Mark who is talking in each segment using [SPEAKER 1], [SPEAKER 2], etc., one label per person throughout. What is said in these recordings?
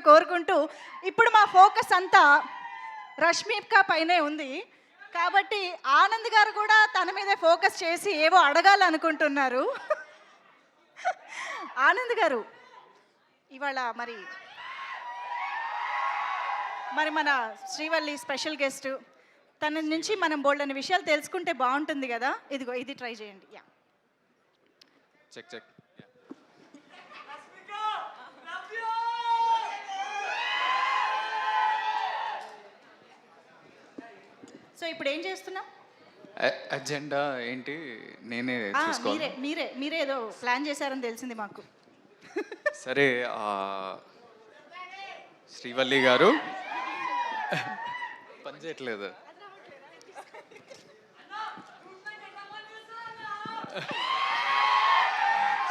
[SPEAKER 1] కోరుకుంటూ ఇప్పుడు మా ఫోకస్ అంతా రష్మికా పైనే ఉంది. కాబట్టి ఆనంద్ గారు కూడా తన మీదే ఫోకస్ చేసి ఏవో అడగాలనుకుంటున్నారు. ఆనంద్ గారు ఇవాళ మరి మరి మన శ్రీవల్లి స్పెషల్ గెస్ట్ తన నుంచి మనం బోల్డని విషయాలు తెలుసుకుంటే బాగుంటుంది కదా. ఇదిగో ఇది ట్రై చేయండి. యా.
[SPEAKER 2] చెక్ చెక్
[SPEAKER 1] సో ఇప్పుడు ఏం చేస్తున్నాం
[SPEAKER 2] అజెండా ఏంటి? నేనే
[SPEAKER 1] మీరే మీరే మీరే ఏదో ప్లాన్ చేశారని తెలిసింది మాకు.
[SPEAKER 2] సరే ఆ, శ్రీవల్లి గారు. పని చేయట్లేదు.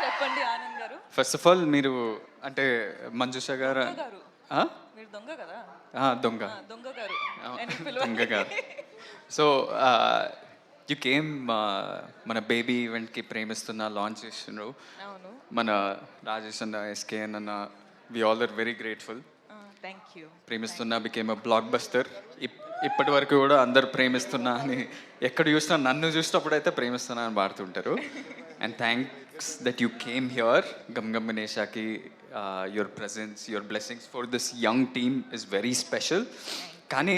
[SPEAKER 3] చెప్పండి ఆనంద్ గారు.
[SPEAKER 2] ఫస్ట్ ఆఫ్ ఆల్ మీరు అంటే మంజుష గారు
[SPEAKER 3] గారు.
[SPEAKER 2] ఆ?
[SPEAKER 3] మీరు దొంగ కదా?
[SPEAKER 2] ఆ, దొంగ.
[SPEAKER 3] ఆ, దొంగ గారు.
[SPEAKER 2] దొంగ గారు. సో యు కేమ్ మన బేబీ ఈవెంట్కి ప్రేమిస్తున్న లాంచ్ చేస్తున్నారు మన రాజేష్ అన్న ఎస్కేఎన్ అన్న we all are very grateful
[SPEAKER 3] thank you
[SPEAKER 2] ప్రేమిస్తున్నా బికేమ్ అ బ్లాక్ బస్టర్ ఇప్పటి వరకు కూడా అందరు ప్రేమిస్తున్నా అని ఎక్కడ చూసినా నన్ను చూసినప్పుడు అయితే ప్రేమిస్తున్నా అని పాడుతుంటారు and thanks that you came here Gam Gam గణేషాకి your presence your blessings for this young team is very special కానీ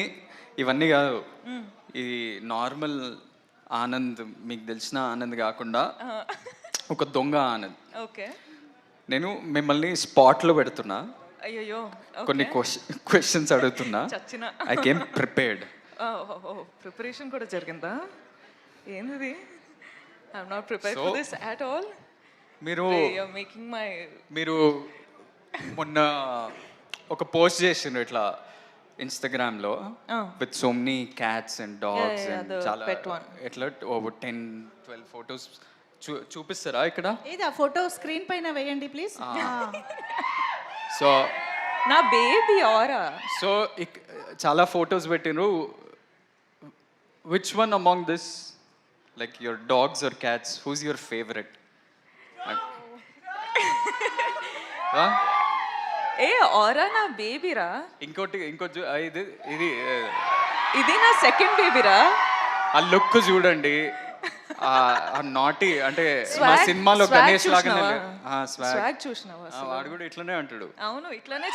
[SPEAKER 2] ఇవన్నీ కాదు ఇది నార్మల్ ఆనంద్ మీకు తెలిసిన ఆనంద్ కాకుండా ఒక దొంగ ఆనంద్.
[SPEAKER 3] ఓకే.
[SPEAKER 2] నేను మిమ్మల్ని స్పాట్లో పెడుతున్నా.
[SPEAKER 3] అయ్యో
[SPEAKER 2] కొన్ని క్వశ్చన్స్ అడుగుతున్నా. I came prepared.
[SPEAKER 3] ప్రిపరేషన్ కూడా జరిగిందా? ఏంది I'm not prepare for this at all.
[SPEAKER 2] మీరు
[SPEAKER 3] మేకింగ్ మై
[SPEAKER 2] మీరు మొన్న ఒక పోస్ట్ చేసిండ్రు ఇట్లా.
[SPEAKER 3] ఇన్స్టాగ్రామ్లో.
[SPEAKER 2] With so many cats and dogs and చాలా. ఎట్లా ఓవర్ టెన్ ట్వెల్వ్ ఫొటోస్ చూపిస్తారా ఇక్కడ?
[SPEAKER 1] ఏది ఆ ఫోటో స్క్రీన్ పైన వేయండి ప్లీజ్
[SPEAKER 2] సో
[SPEAKER 3] నా బేబీ ఆరా
[SPEAKER 2] సో చాలా ఫొటోస్ పెట్టిండ్రు which one among this like your dogs or cats who's your favourite
[SPEAKER 3] ఏ ఆరా నా బేబీరా?
[SPEAKER 2] ఇంకోటి ఆ, ఇది ఇది
[SPEAKER 3] ఇది నా సెకండ్ బేబీరా?
[SPEAKER 2] ఆ లుక్ చూడండి. ఆ నాటి అంటే మా సినిమాలో గణేష్ లాగానే.
[SPEAKER 3] స్వాగ్. చూసినావా?
[SPEAKER 2] వాడు కూడా ఇట్లనే అంటాడు.
[SPEAKER 3] అవును ఇట్లానే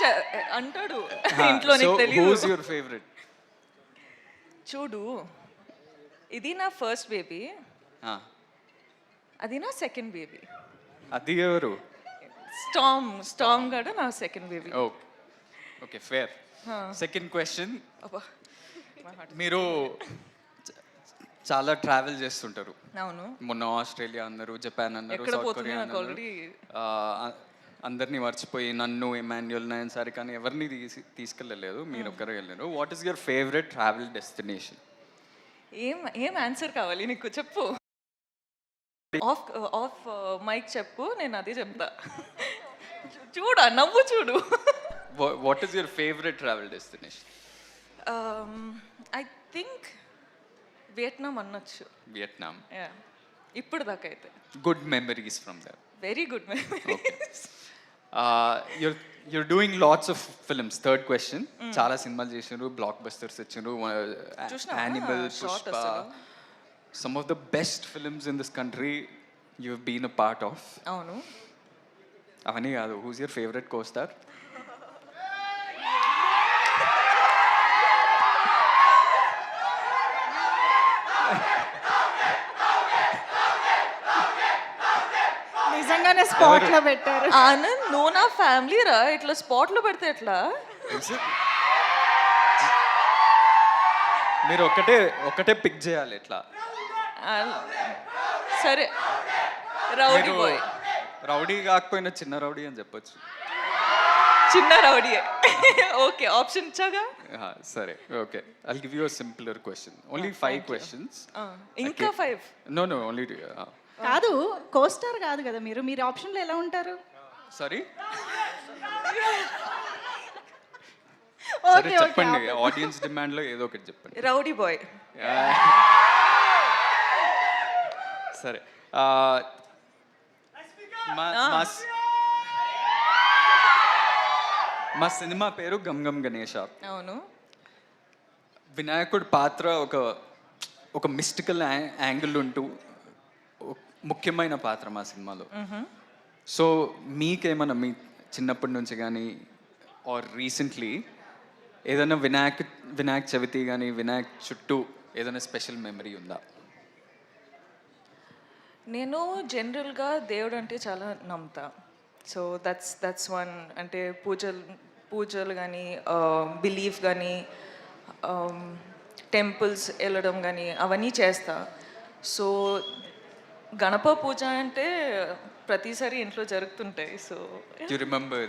[SPEAKER 3] అంటాడు. ఇంట్లో నీకు
[SPEAKER 2] హూస్ యువర్ ఫేవరెట్
[SPEAKER 3] చూడు ఇది నా ఫస్ట్ బేబీ అది నా సెకండ్ బేబీ
[SPEAKER 2] అది ఎవరు?
[SPEAKER 3] స్టామ్ స్టామ్ గడ నా second baby
[SPEAKER 2] okay okay fair second question మీరు చాలా ట్రావెల్ చేస్తుంటారు.
[SPEAKER 3] అవును.
[SPEAKER 2] మొన్న ఆస్ట్రేలియా అన్నారు జపాన్ అన్నారు సౌత్ కొరియా అన్నారు. అందరినీ మర్చిపోయి నన్ను ఎమాన్యుల్ నయన్ సారి కానీ ఎవరిని తీసి తీసుకెళ్ళలేదు మీరు ఒక్కరే వెళ్ళారు what is your favourite travel destination
[SPEAKER 3] ఏం ఏం ఆన్సర్ కావాలి నీకు చెప్పు. ఆఫ్ ఆఫ్ మైక్ చెప్పు నేను అదే చెప్తా. చూడ నవ్వు చూడు.
[SPEAKER 2] What is your favourite travel destination
[SPEAKER 3] I think Vietnam అనొచ్చు.
[SPEAKER 2] Vietnam
[SPEAKER 3] Yeah. ఇప్పుడు దాకా అయితే.
[SPEAKER 2] Good memories from there
[SPEAKER 3] very good
[SPEAKER 2] you're you're doing lots of films third question చాలా సినిమాలు చేసినారు బ్లాక్ బస్టర్స్ ఇచ్చారు
[SPEAKER 3] చూసినావా?
[SPEAKER 2] Animal
[SPEAKER 3] Short
[SPEAKER 2] Pushpa. Some of the best films in this country you been a part of
[SPEAKER 3] అవును.
[SPEAKER 2] అవన్నీ కాదు. Who's your favourite costar
[SPEAKER 1] నిజంగానే స్పాట్లో పెట్టారు.
[SPEAKER 3] ఆనంద్ నువ్వు నా ఫ్యామిలీ రా. ఇట్లా స్పాట్లో పెడితే ఎట్లా?
[SPEAKER 2] మీరు ఒకటే ఒకటే పిక్ చేయాలి ఇట్లా.
[SPEAKER 3] సరే రౌడీ బాయ్
[SPEAKER 2] రౌడీ కాకపోయినా చిన్న రౌడీ అని చెప్పొచ్చు.
[SPEAKER 3] చిన్న రౌడీ. ఓకే ఆప్షన్ ఇచ్చాగా
[SPEAKER 2] సరే okay. I give you a simpler question only five questions
[SPEAKER 3] ఇంకా ఫైవ్
[SPEAKER 2] నో నో ఓన్లీ
[SPEAKER 1] కాదు కోస్టార్ కాదు కదా మీరు. మీరు ఆప్షన్లో ఎలా ఉంటారు?
[SPEAKER 2] సారీ సరే
[SPEAKER 1] ఓకే
[SPEAKER 2] చెప్పండి. ఆడియన్స్ డిమాండ్లో ఏదో ఒకటి చెప్పండి.
[SPEAKER 3] రౌడీ బాయ్
[SPEAKER 2] సరే. మా సినిమా పేరు గమ్ గణేష.
[SPEAKER 3] అవును.
[SPEAKER 2] వినాయకుడి పాత్ర ఒక ఒక మిస్టికల్ యాంగిల్ ఉంటూ ముఖ్యమైన పాత్ర మా సినిమాలో. సో మీకేమన్నా మీ చిన్నప్పటి నుంచి కానీ ఆర్ రీసెంట్లీ ఏదైనా వినాయక వినాయక చవితి కానీ వినాయక్ చుట్టూ ఏదైనా స్పెషల్ మెమరీ ఉందా?
[SPEAKER 3] నేను జనరల్గా దేవుడు అంటే చాలా నమ్ముతా. సో దట్స్ దట్స్ వన్ అంటే పూజలు పూజలు కానీ బిలీఫ్ కానీ టెంపుల్స్ వెళ్ళడం కానీ అవన్నీ చేస్తా. సో గణప పూజ అంటే ప్రతిసారి ఇంట్లో జరుగుతుంటాయి. So
[SPEAKER 2] you remember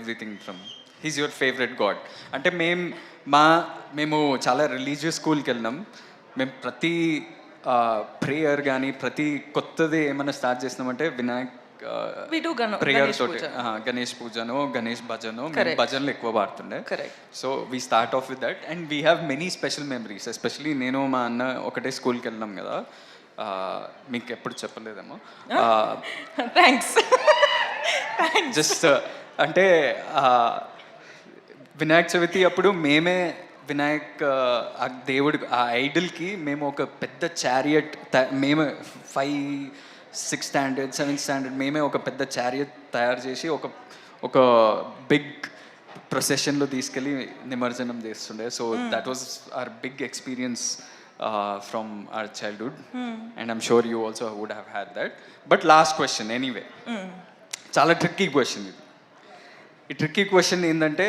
[SPEAKER 2] everything from his your favourite god అంటే మేము మా మేము చాలా రిలీజియస్ స్కూల్కి వెళ్ళినాం. మేము ప్రతి ప్రేయర్ కానీ ప్రతి కొత్తది ఏమైనా స్టార్ట్ చేసినామంటే వినాయక్ ప్రేయర్
[SPEAKER 3] గణేష్
[SPEAKER 2] తోటి. గణేష్ పూజను గణేష్ భజను. భజనలు ఎక్కువ పాడుతుండే. So we start off with that and we have many special memories especially నేను మా అన్న ఒకటే స్కూల్కి వెళ్ళినాం కదా. మీకు ఎప్పుడు చెప్పలేదేమో.
[SPEAKER 3] థ్యాంక్స్
[SPEAKER 2] జస్ట్ అంటే వినాయక చవితి అప్పుడు మేమే వినాయక్ ఆ, దేవుడి ఆ ఐడల్కి మేము ఒక పెద్ద చారియట్ మేమే five six standard seventh standard మేమే ఒక పెద్ద చారియట్ తయారు చేసి ఒక ఒక బిగ్ ప్రొసెషన్లో తీసుకెళ్ళి నిమజ్జనం చేస్తుండే. So that was our big experience from our childhood and I'm sure you also would have had that but last question anyway చాలా ట్రిక్కీ క్వశ్చన్ ఇది. ఈ ట్రిక్కీ క్వశ్చన్ ఏంటంటే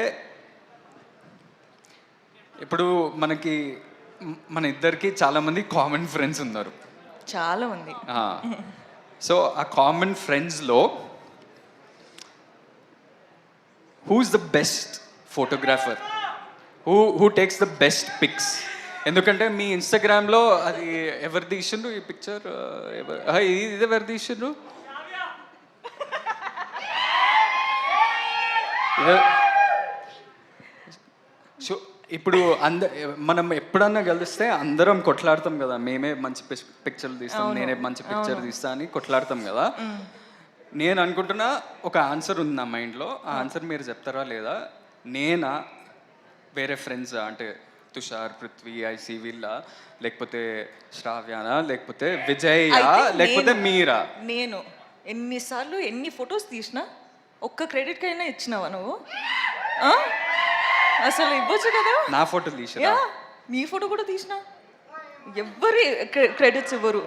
[SPEAKER 2] ఇప్పుడు మనకి మన ఇద్దరికి చాలామంది కామన్ ఫ్రెండ్స్ ఉన్నారు.
[SPEAKER 3] చాలా ఉంది
[SPEAKER 2] సో ఆ కామన్ ఫ్రెండ్స్లో who's the best photographer who who takes the best pics ఎందుకంటే మీ ఇన్స్టాగ్రామ్లో అది ఎవరు తీసిండ్రు ఈ పిక్చర్ ఇది ఇది ఎవరు తీసిండ్రు ఇప్పుడు అంద మనం ఎప్పుడన్నా కలిస్తే అందరం కొట్లాడతాం కదా. మేమే మంచి పిక్చర్లు తీస్తాం నేనే మంచి పిక్చర్ తీస్తా అని కొట్లాడతాం కదా. నేను అనుకుంటున్నా ఒక ఆన్సర్ ఉంది నా మైండ్లో ఆ ఆన్సర్ మీరు చెప్తారా లేదా? నేనా? వేరే ఫ్రెండ్స్ అంటే తుషార్ పృథ్వీ ఐసి వీళ్ళ? లేకపోతే శ్రావ్యానా? లేకపోతే విజయ్ లేకపోతే మీరా?
[SPEAKER 3] నేను. ఎన్నిసార్లు ఎన్ని ఫొటోస్ తీసినా ఒక్క క్రెడిట్ కైనా ఇచ్చినావా నువ్వు? అసలు ఇవ్వచ్చు కదా?
[SPEAKER 2] నా ఫోటోలు తీసిరా?
[SPEAKER 3] యా నీ ఫోటో కూడా తీసినా? ఎవ్వరి క్రెడిట్స్ ఇవ్వరు.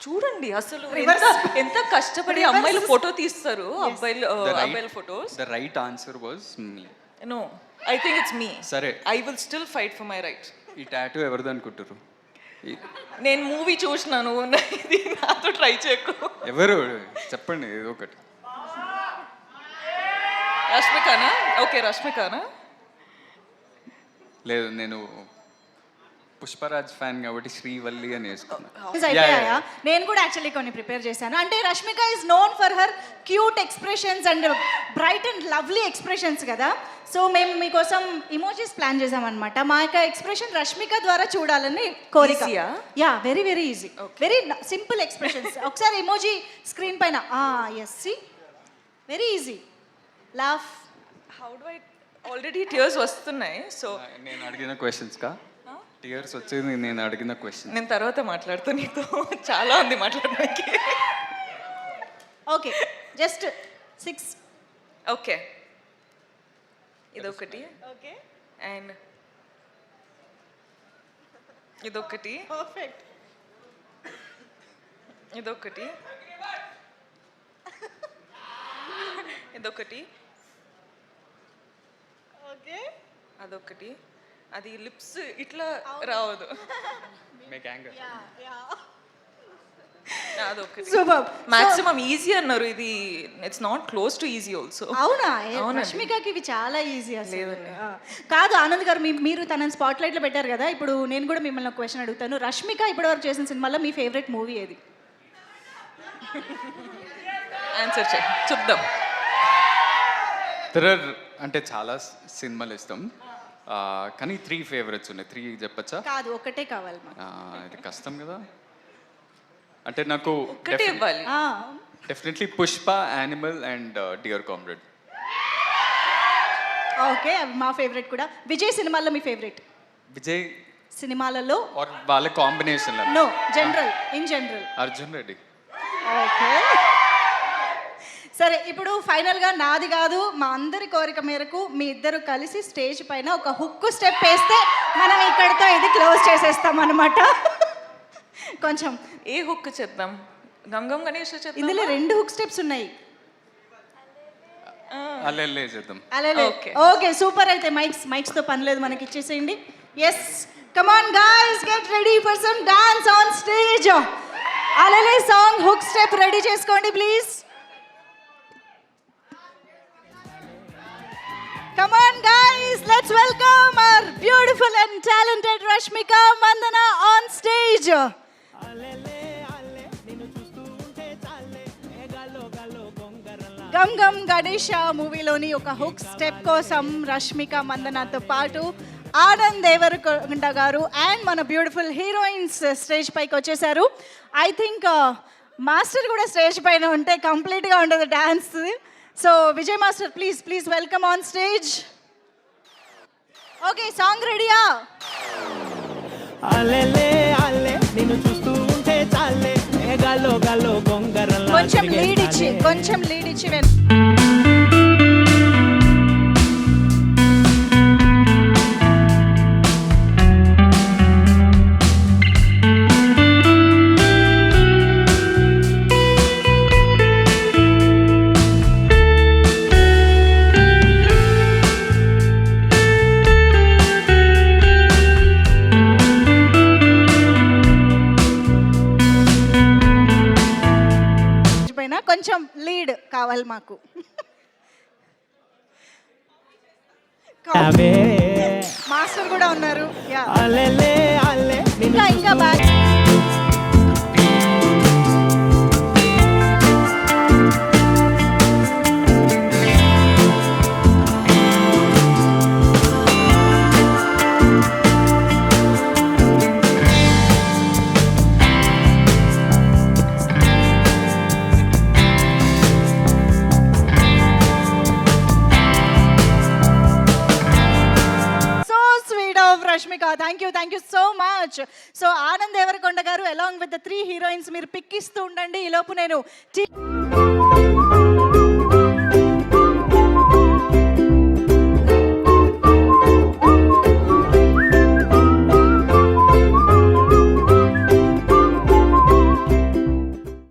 [SPEAKER 3] చూడండి అసలు ఎంత ఎంత కష్టపడి అమ్మాయిలు ఫోటో తీస్తారు అబ్బాయిలు ఆ, అబ్బాయిల photos.
[SPEAKER 2] The right answer was me
[SPEAKER 3] no I think it's me
[SPEAKER 2] సరే.
[SPEAKER 3] I will still fight for my right
[SPEAKER 2] ఈ టాటూ ఎవరిది అనుకుంటారు
[SPEAKER 3] నేను మూవీ చూసినాను నాతో ట్రై చేయకు.
[SPEAKER 2] ఎవరు? చెప్పండి ఏదో ఒకటి.
[SPEAKER 3] రష్మికానా? ఓకే రష్మికానా?
[SPEAKER 2] లేదు నేను పుష్పరాజ్ ఫ్యాన్ కాబట్టి శ్రీవల్లి అని వేసుకున్నా.
[SPEAKER 1] అయిపోయాయా నేను కూడా యాక్చువల్లీ కొన్ని ప్రిపేర్ చేశాను. అంటే Rashmika is known for her cute expressions and bright and lovely expressions కదా. సో మేము మీకోసం ఇమోజీస్ ప్లాన్ చేసామన్నమాట మా యొక్క ఎక్స్ప్రెషన్ రష్మిక ద్వారా చూడాలని కోరిక? Yeah very very easy very simple expressions ఒకసారి ఇమోజీ స్క్రీన్ పైన. Yes see very easy laugh
[SPEAKER 3] how do I already tears వస్తున్నాయి సో
[SPEAKER 2] నేను అడిగిన క్వశ్చన్స్ కా? టీయర్స్ వచ్చేది నేను అడిగిన క్వశ్చన్
[SPEAKER 3] నేను తర్వాత మాట్లాడుతా నీతో. చాలా ఉంది మాట్లాడడానికి.
[SPEAKER 1] ఓకే జస్ట్ సిక్స్
[SPEAKER 3] ఓకే ఇదొకటి. ఓకే అండ్ ఇదొకటి.
[SPEAKER 1] పర్ఫెక్ట్
[SPEAKER 3] ఇదొకటి. ఇదొకటి
[SPEAKER 1] ఓకే
[SPEAKER 3] అదొకటి అది లిప్స్ ఇట్లా రావదు.
[SPEAKER 2] మేక్ యాంగర్
[SPEAKER 3] అదొకటి మాక్సిమం ఈజీ అన్నారు. ఇది it's not close to easy also
[SPEAKER 1] అవునా. రష్మికకి ఇవి చాలా ఈజీ అసలు. కాదు ఆనంద్ గారు మీ- మీరు తనని స్పాట్ లైట్లో పెట్టారు కదా. ఇప్పుడు నేను కూడా మిమ్మల్ని ఒక క్వశ్చన్ అడుగుతాను. రష్మిక ఇప్పటివరకు చేసిన సినిమాలో మీ ఫేవరెట్ మూవీ ఏది?
[SPEAKER 3] ఆన్సర్ చేయి చూద్దాం
[SPEAKER 2] అంటే చాలా సినిమాలు ఆ, కానీ త్రీ ఫేవరెట్స్ ఉన్నాయి. త్రీ చెప్పచ్చా?
[SPEAKER 1] కాదు ఒకటే కావాలి మాకు.
[SPEAKER 2] ఆ, ఇది కష్టం కదా. అంటే నాకు
[SPEAKER 3] ఒక్కటే ఇవ్వాలి.
[SPEAKER 1] ఆ,
[SPEAKER 2] definitely Pushpa animal and dear comrade
[SPEAKER 1] okay మా ఫేవరెట్ కూడా. విజయ్ సినిమాల్లో మీ ఫేవరెట్
[SPEAKER 2] విజయ్?
[SPEAKER 1] సినిమాలలో?
[SPEAKER 2] ఆర్ వాళ్ళ combination
[SPEAKER 1] no general in general
[SPEAKER 2] Arjun Reddy.
[SPEAKER 1] Okay. సరే ఇప్పుడు ఫైనల్గా నాది కాదు. మా అందరి కోరిక మేరకు మీ ఇద్దరు కలిసి స్టేజ్ పైన ఒక హుక్ స్టెప్ వేస్తే మనం ఇక్కడితో ఇది క్లోజ్ చేసేస్తాం అనమాట కొంచెం
[SPEAKER 3] ఏ హుక్ చేద్దాం? గంగం గణేష్
[SPEAKER 1] ఇందులో రెండు హుక్ స్టెప్స్ ఉన్నాయి.
[SPEAKER 2] అల్లెల్లే చేద్దాం.
[SPEAKER 1] ఓకే. సూపర్ అయితే మైక్స్ మైక్స్తో పని లేదు మనకి ఇచ్చేసేయండి. Yes come on guys get ready for some dance on stage అలాగే సాంగ్ హుక్ స్టెప్ రెడీ చేసుకోండి please come on guys let's welcome our beautiful and talented Rashmika Mandanna on stage Gam Gam Ganesha మూవీలోని ఒక hook step కోసం రష్మిక మందనతో పాటు ఆనంద్ దేవరకొండ గారు and మన beautiful heroines stage పైకి వచ్చేసారు. I think master కూడా స్టేజ్ పైన ఉంటే కంప్లీట్గా ఉండదు dance so Vijay master please please welcome on stage okay song రెడీయా
[SPEAKER 4] అలెలే అల్లె నిన్ను చూస్తూ ఉంటే చాలే. గాల్లో గొంగరలా
[SPEAKER 1] కొంచెం లీడ్ ఇచ్చి. కొంచెం లీడ్ ఇచ్చి వెన్ కావాలి మాకు. మాస్టర్ కూడా ఉన్నారు. ఇంకా Rashmika thank you thank you so much so Anand Deverakonda గారు along with the three heroines మీరు పిక్ ఇస్తూ ఉండండి. ఈ లోపు నేను టీ-